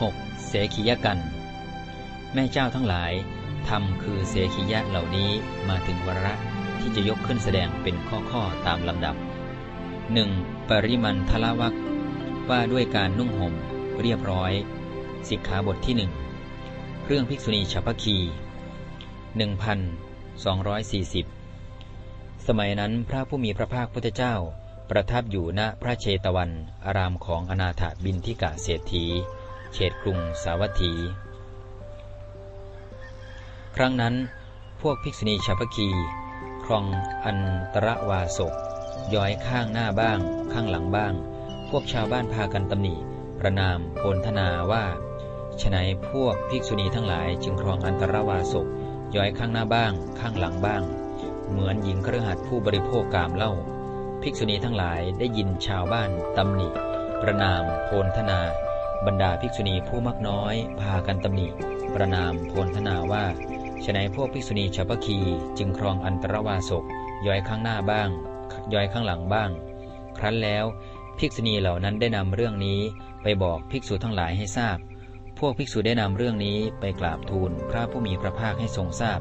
6. เสขียกัน แม่เจ้าทั้งหลายทำคือเสขียะเหล่านี้มาถึงวาระที่จะยกขึ้นแสดงเป็นข้อๆตามลำดับ 1. ปริมันทละวักว่าด้วยการนุ่งห่มเรียบร้อย สิกขาบทที่หนึ่งเรื่องภิกษุณีฉัพพคี 1240 สมัยนั้นพระผู้มีพระภาคพุทธเจ้า ประทับอยู่ณพระเชตวัน อารามของอนาถบินทิกะเศรษฐี เขตกรุงสาวัตถี ครั้งนั้นพวกภิกษุณีฉัพพคีครองอันตรวาสกย้อยข้างหน้าบ้าง ข้างหลังบ้าง พวกชาวบ้านพากันตำหนิประนามโพลธนาว่าฉนัยพวกภิกษุณีทั้งหลายจึงครองอันตรวาสกย้อยข้างหน้าบ้าง ข้างหลังบ้าง เหมือนหญิงเครือขัดผู้บริโภคกามเล่า ภิกษุณีทั้งหลายได้ยินชาวบ้านตำหนิ ประนามโพลธนา บรรดาภิกษุณีผู้มักน้อยพากันตำหนิประนามโพลธนาว่าฉนัยพวกภิกษุณีชาวพคีจึงครองอันตรวาสกย้อยข้างหน้าบ้าง ย้อยข้างหลังบ้าง ครั้นแล้วภิกษุณีเหล่านั้นได้นำเรื่องนี้ไปบอกภิกษุทั้งหลายให้ทราบ พวกภิกษุได้นำเรื่องนี้ไปกราบทูลพระผู้มีพระภาคให้ทรงทราบ